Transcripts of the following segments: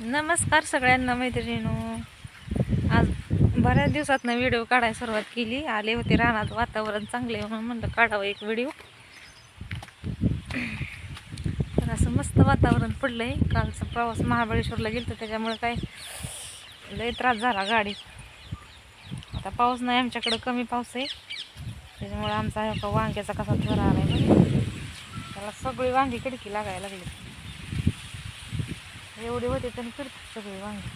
नमस्कार सगळ्यांना मैत्रिणीनो. आज बऱ्याच दिवसातनं व्हिडिओ काढायला सुरुवात केली. आले होते रानात वातावरण चांगले म्हणून म्हणलं काढावं एक व्हिडिओ तर असं मस्त वातावरण पडलं आहे कालचा प्रवास महाबळेश्वरला गेलो त्याच्यामुळे काय लय त्रास झाला गाडीत. आता पाऊस नाही आमच्याकडं कमी पाऊस आहे. त्याच्यामुळे आमचा वांग्याचा कसा थर आला आहे त्याला सगळी वांगी खिडकी लागायला लागली. एवढे होते तर फिरतात सगळे वांगे.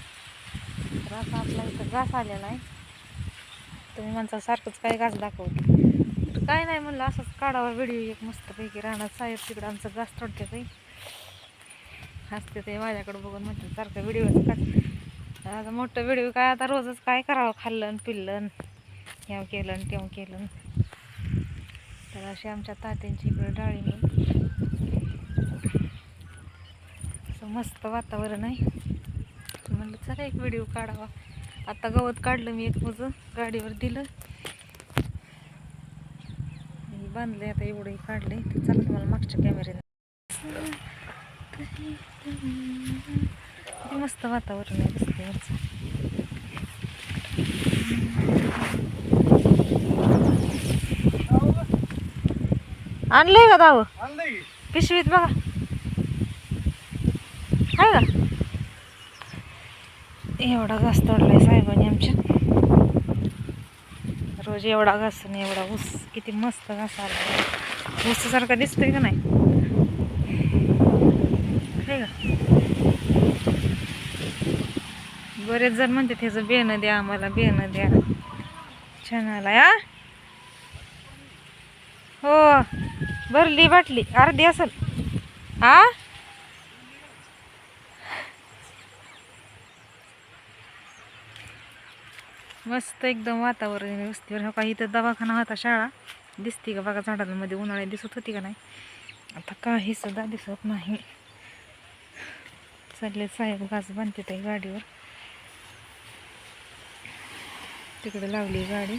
तर असा आपला इथं घास आलेला आहे. तुम्ही म्हणता सारखंच काय घास दाखवतो. तर काय नाही म्हणलं असंच काढावा व्हिडिओ एक मस्तपैकी राहणार. साहेब तिकडं आमचं घास तोडते काही हसते ते माझ्याकडे बघून म्हणते सारखं व्हिडिओच काढ. आता मोठं व्हिडिओ काय आता रोजच काय करावं खाल्लं पिल्लं ह्याव केलं आणि तेव्हा केलं. तर अशी आमच्या तात्यांची इकडे डाळी असं मस्त वातावरण आहे. म्हणलं चला एक व्हिडिओ काढावा. आता गवत काढलं मी एक मुजं गाडीवर दिलं. बांधले आता एवढंही काढले तर चला तुम्हाला मागच्या कॅमेऱ्याने किती मस्त वातावरण आहे रस्त्यावरचं आणलंय का दावं? पिशवीत बघा आहे का एवढा घास तोडलाय साहेबांनी आमच्या. रोज एवढा घास आणि एवढा ऊस किती मस्त घास आला. ऊसासारखा दिसतोय का नाही? का? बरेच जण म्हणते त्याचं बेनं द्या आम्हाला बेनं द्या. छान आलाय हा? हो भरली बाटली अर्धी असेल. हा? मस्त एकदम वातावरण व्यवस्थित. वस्तीवर हो इथं दवाखाना होता शाळा. दिसते का बघा झाडांमध्ये उन्हाळ्यात दिसत होती का नाही? आता काही सुद्धा दिसत नाही. चालले साहेब घास बांधते ताई गाडीवर. तिकडे लावली गाडी.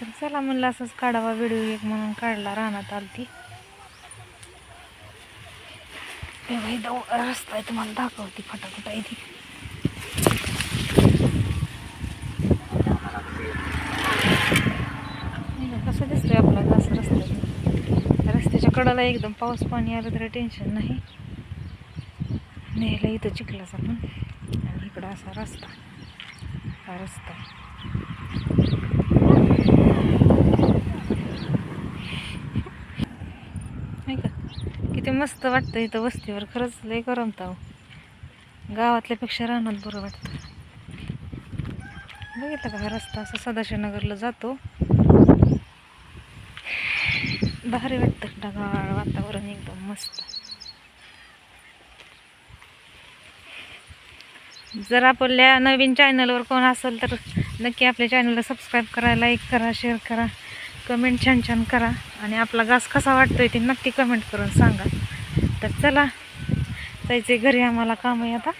तर चला म्हणलं असंच काढावा व्हिडिओ एक म्हणून काढला रानात आलती. तेव्हा रस्ता आहे तुम्हाला दाखवते फटाफट आहे ती नाही का, कसं दिसतोय आपला घास रस्त्यात रस्त्याच्या कडाला एकदम पाऊस पाणी आलं तरी टेन्शन नाही. न्यायला इथं चिखलाचा पण. आणि इकडं असा रस्ता. हा रस्ता. नाही का? किती मस्त वाटतं इथं वस्तीवर. खरंच लय करमत गावातल्यापेक्षा रानात बरं वाटतं. बघितलं का हा रस्ता? असा सदाशिवनगरला जातो. भारी वाटतं. ढगाळ वातावरण एकदम मस्त. जर आपल्या नवीन चॅनलवर कोण असेल तर नक्की आपल्या चॅनलला सबस्क्राईब करा लाईक करा शेअर करा कमेंट छान छान करा. आणि आपला घास कसा वाटतोय ते नक्की कमेंट करून सांगा. तर चला जायचे घरी आम्हाला काम आहे आता.